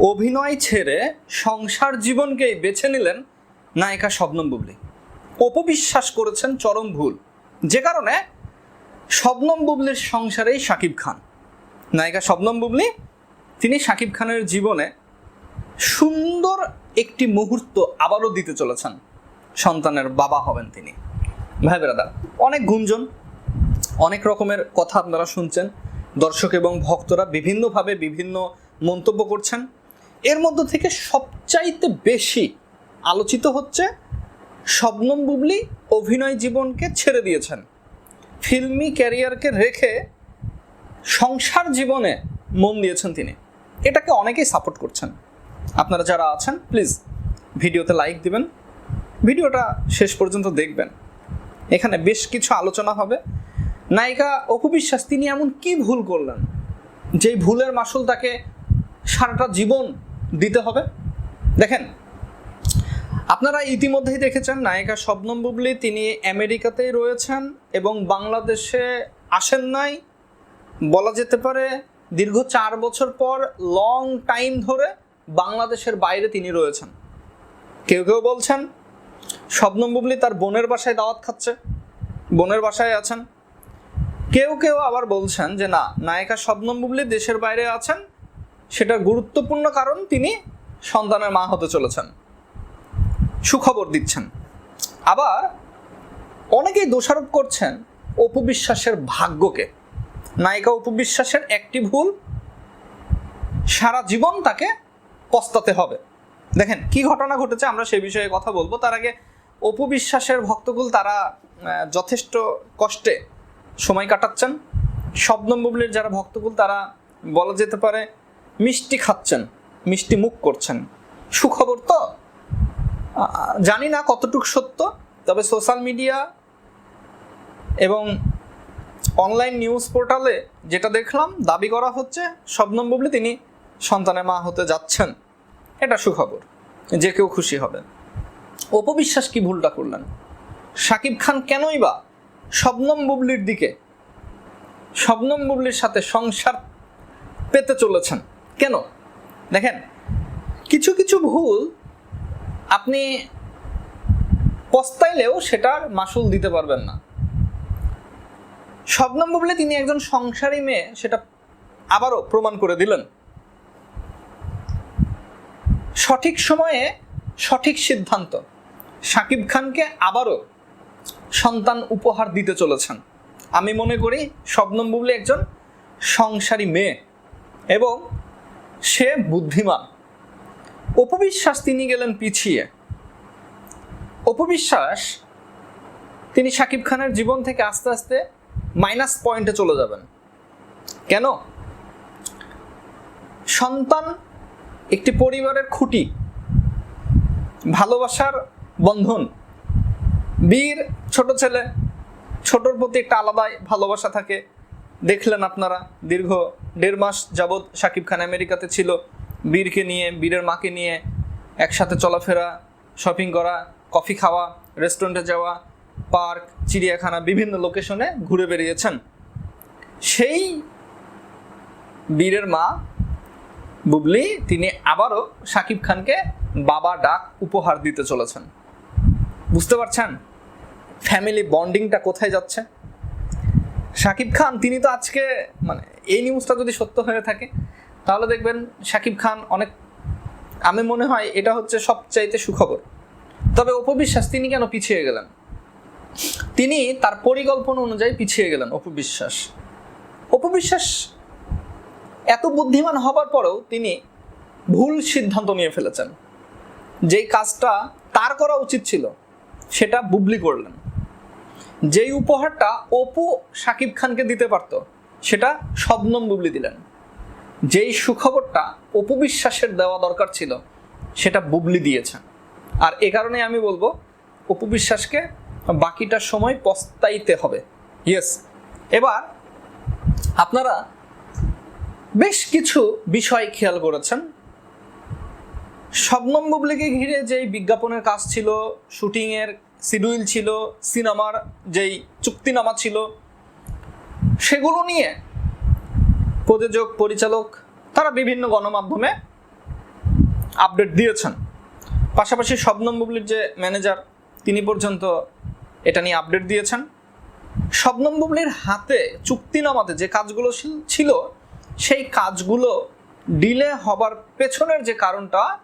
অভিনয় ছেড়ে সংসার জীবনকেই বেছে নিলেন নায়িকা শবনম বুবলি। অপবিশ্বাস করেছেন চরম ভুল। যে কারণে শবনম বুবলির সংসারেই শাকিব খান। নায়িকা শবনম বুবলি, তিনি শাকিব খানের জীবনে সুন্দর একটি মুহূর্ত আবারও দিতে চলেছেন। সন্তানের বাবা হবেন তিনি। ভাই বেরাদা অনেক গুঞ্জন, অনেক রকমের কথা আপনারা শুনছেন। দর্শক এবং ভক্তরা বিভিন্নভাবে বিভিন্ন মন্তব্য করছেন। এর মধ্য থেকে সবচাইতে বেশি আলোচিত হচ্ছে শবনম বুবলি অভিনয় জীবনকে ছেড়ে দিয়েছেন। ফিল্মি ক্যারিয়ারকে রেখে সংসার জীবনে মন দিয়েছেন তিনি। এটাকে অনেকেই সাপোর্ট করছেন। আপনারা যারা আছেন, প্লিজ ভিডিওতে লাইক দিবেন। ভিডিওটা শেষ পর্যন্ত দেখবেন। এখানে বেশ কিছু আলোচনা হবে। নায়িকা অপু বিশ্বাস, তিনি এমন কি ভুল করলেন? যেই ভুলের মাসুল তাকে সারাটা জীবন দিতে হবে। দেখেন, আপনারা ইতিমধ্যেই দেখেছেন নায়িকা শবনম বুবলি, তিনি আমেরিকাতেই রয়েছেন এবং বাংলাদেশে আসেন নাই। বলা যেতে পারে দীর্ঘ চার বছর পর লং টাইম ধরে বাংলাদেশের বাইরে তিনি রয়েছেন। কেউ কেউ বলছেন, শবনম বুবলি তার বোনের বাসায় দাওয়াত খাচ্ছে, বোনের বাসায় আছেন। কেউ কেউ আবার বলছেন যে, না, নায়িকা শবনম বুবলি দেশের বাইরে আছেন সেটার গুরুত্বপূর্ণ কারণ তিনি সন্তানের মা হতে চলেছেন। সুখবর দিচ্ছেন। আবার অনেকেই দোষারোপ করছেন অপবিশ্বাসের ভাগ্যকে। নায়িকা অপবিশ্বাসের একটি ভুল, সারা জীবন তাকে পস্তাতে হবে। দেখেন, কি ঘটনা ঘটেছে আমরা সে বিষয়ে কথা বলব। তার আগে অপবিশ্বাসের ভক্তকুল তারা যথেষ্ট কষ্টে সময় কাটাচ্ছেন। শবনম যারা ভক্তকুল তারা বলা যেতে পারে মিষ্টি খাচ্ছেন, মিষ্টি মুখ করছেন। সুখবর তো? জানি না কতটুকু সত্য, তবে সোশ্যাল মিডিয়া এবং অনলাইন নিউজ পোর্টালে যেটা দেখলাম, দাবি করা হচ্ছে, শবনম বুবলি তিনি সন্তানের মা হতে যাচ্ছেন। এটা সুখবর, যে কেউ খুশি হবে। অপবিশ্বাস কি ভুলটা করলেন? সাকিব খান কেনই বা শবনম বুবলির দিকে, শবনম বুবলির সাথে সংসার পেতে চলেছেন? কেন? দেখেন, কিছু কিছু ভুল আপনি পস্তাইলেও সেটার মাসুল দিতে পারবেন না। শবনম বুবলি তিনি একজন সংসারী মেয়ে, সেটা আবারও প্রমাণ করে দিলেন। সঠিক সময়ে সঠিক সিদ্ধান্ত। সাকিব খানকে আবারও সন্তান উপহার দিতে চলেছেন। আমি মনে করি শবনম বুবলি একজন সংসারী মেয়ে এবং সে বুদ্ধিমান। অপবিশ্বাস তিনি গেলেন পিছিয়ে। অপবিশ্বাস তিনি সাকিব খানের জীবন থেকে আস্তে আস্তে মাইনাস পয়েন্টে চলে যাবেন। কেন? সন্তান একটি পরিবারের খুঁটি, ভালোবাসার বন্ধন, বীর, ছোট ছেলে, ছোটর প্রতি একটা আলাদাই ভালোবাসা থাকে দেখলেন আপনারা, দীর্ঘ দেড় মাস যাবৎ সাকিব খান আমেরিকাতে ছিল। বীরকে নিয়ে, বীরের মাকে নিয়ে একসাথে চলাফেরা শপিং করা কফি খাওয়া রেস্টুরেন্টে যাওয়া পার্ক চিড়িয়াখানা, বিভিন্ন লোকেশনে ঘুরে বেরিয়েছেন সেই বীরের মা, বুবলি, তিনি আবারও সাকিব খানকে বাবা ডাক উপহার দিতে চলেছেন। বুঝতে পারছেন? ফ্যামিলি বন্ডিংটা কোথায় যাচ্ছে? সাকিব খান, তিনি তো আজকে মানে এই নিউজটা যদি সত্য হয়ে থাকে, তাহলে দেখবেন সাকিব খান অনেক, আমি মনে হয় এটা হচ্ছে সবচাইতে সুখবর। তবে অপবিশ্বাস তিনি কেন পিছিয়ে গেলেন? তিনি তার পরিকল্পনা অনুযায়ী পিছিয়ে গেলেন অপবিশ্বাস অপবিশ্বাস এত বুদ্ধিমান হবার পরেও তিনি ভুল সিদ্ধান্ত নিয়ে ফেলেছেন। যেই কাজটা তার করা উচিত ছিল, সেটা বুবলি করলেন। যেই উপহারটা অপু সাকিব খানকে দিতে পারত, সেটা শবনম বুবলি দিলেন। যেই সুখবরটা অপু বিশ্বাসের দেওয়া দরকার ছিল, সেটা বুবলি দিয়েছেন। আর এ কারণে আমি বলব, অপু বিশ্বাসকে বাকিটা সময় পস্তাইতে হবে। ইয়েস এবার আপনারা বেশ কিছু বিষয় খেয়াল করেছেন। শবনম বুবলিকে ঘিরে যেই বিজ্ঞাপনের কাজ ছিল, শুটিংয়ের শিডিউল ছিল, সিনেমার যেই চুক্তিনামা ছিল, সেগুলো নিয়ে প্রযোজক, পরিচালক তারা বিভিন্ন গণমাধ্যমে আপডেট দিয়েছেন। পাশাপাশি শবনম বুবলির যে ম্যানেজার, তিনি পর্যন্ত এটা নিয়ে আপডেট দিয়েছেন। শবনম বুবলির হাতে চুক্তিনামাতে যে কাজগুলো ছিল- ছিল, সেই কাজগুলো ডিলে হবার পেছনের যে কারণটা,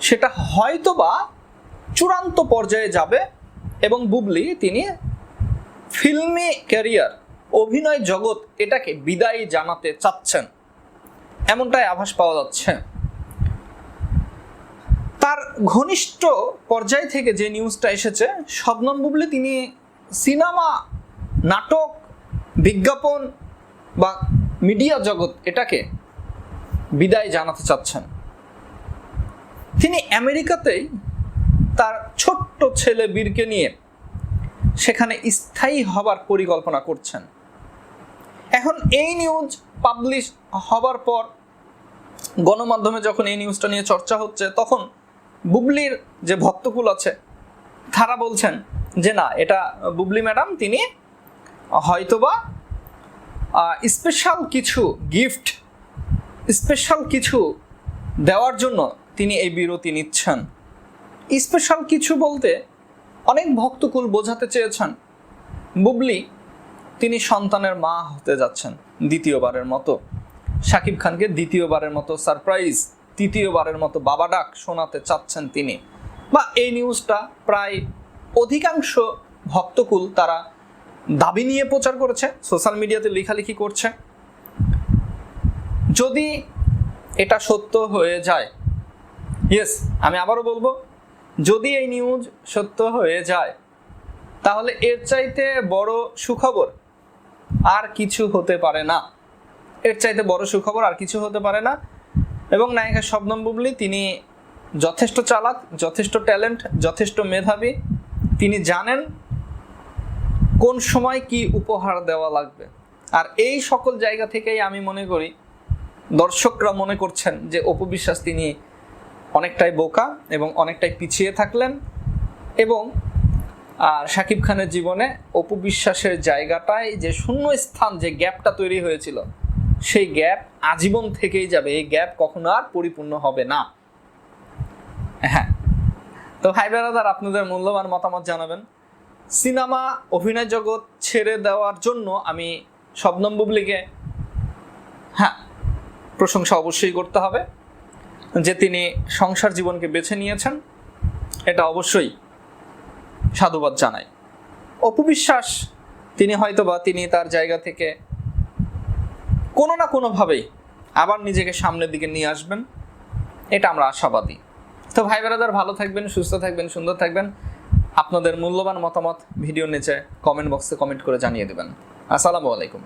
সেটা হয়তোবা চূড়ান্ত পর্যায়ে যাবে এবং বুবলি তিনি ফিল্মি ক্যারিয়ার, অভিনয় জগৎ এটাকে বিদায় জানাতে চাচ্ছেন। এমনটাই আভাস পাওয়া যাচ্ছে। তার ঘনিষ্ঠ পর্যায় থেকে যে নিউজটা এসেছে, শবনম বুবলি তিনি সিনেমা, নাটক, বিজ্ঞাপন বা মিডিয়া জগৎ এটাকে বিদায় জানাতে চাচ্ছেন। তিনি আমেরিকাতেই তার ছোট্ট ছেলে বীরকে নিয়ে সেখানে স্থায়ী হবার পরিকল্পনা করছেন। এখন এই নিউজ পাবলিশ হবার পর গণমাধ্যমে যখন এই নিউজটা নিয়ে চর্চা হচ্ছে, তখন বুবলির যে ভক্তকুল আছে, তারা বলছেন যে না, এটা বুবলি ম্যাডাম, তিনি হয়তোবা স্পেশাল কিছু গিফট স্পেশাল কিছু দেওয়ার জন্য তিনি এই বিরতি নিচ্ছেন। স্পেশাল কিছু বলতে অনেক ভক্তকুল বোঝাতে চেয়েছেন। বুবলি, তিনি সন্তানের মা হতে যাচ্ছেন দ্বিতীয়বারের মতো। শাকিব খানকে দ্বিতীয়বারের মতো সারপ্রাইজ, তৃতীয়বারের মতো বাবা ডাক শোনাতে চাচ্ছেন তিনি। বা এই নিউজটা প্রায় অধিকাংশ ভক্তকুল তারা দাবি নিয়ে প্রচার করেছে, সোশ্যাল মিডিয়াতে লেখালেখি করছে। যদি এটা সত্য হয়ে যায় ইয়েস আমি আবারও বলব যদি এই নিউজ সত্য হয়ে যায়, তাহলে এর চাইতে বড় সুখবর আর কিছু হতে পারে না। এর চাইতে বড় সুখবর আর কিছু হতে পারে না। এবং নায়িকা শবনম বুবলি, তিনি যথেষ্ট চালাক, যথেষ্ট ট্যালেন্ট যথেষ্ট মেধাবী। তিনি জানেন কোন সময় কি উপহার দেওয়া লাগবে। আর এই সকল জায়গা থেকেই আমি মনে করি, দর্শকরা মনে করছেন যে অপবিশ্বাস তিনি অনেকটাই বোকা এবং অনেকটাই পিছিয়ে থাকলেন এবং, আর শাকিব খানের জীবনে অপবিশ্বাসের জায়গাটায় যে শূন্য স্থান যে গ্যাপটা তৈরি হয়েছিল, সেই গ্যাপ আজীবন থেকেই যাবে। এই গ্যাপ কখনো আর পরিপূর্ণ হবে না। হ্যাঁ। তো ভাই বেড়াদার আপনাদের মূল্যবান মতামত জানাবেন। সিনেমা, অভিনয় জগৎ ছেড়ে দেওয়ার জন্য আমি শবনম বুবলিকে হ্যাঁ প্রশংসা অবশ্যই করতে হবে। যে তিনি সংসার জীবনকে বেছে নিয়েছেন, এটা অবশ্যই সাধুবাদ জানাই। অপবিশ্বাস, তিনি হয়তোবা তিনি তার জায়গা থেকে কোনো না কোনোভাবেই আবার নিজেকে সামনের দিকে নিয়ে আসবেন, এটা আমরা আশাবাদী। তো ভাই বেড়াদার ভালো থাকবেন, সুস্থ থাকবেন, সুন্দর থাকবেন। আপনাদের মূল্যবান মতামত ভিডিও নিচে কমেন্ট বক্সে কমেন্ট করে জানিয়ে দেবেন। আসসালামু আলাইকুম।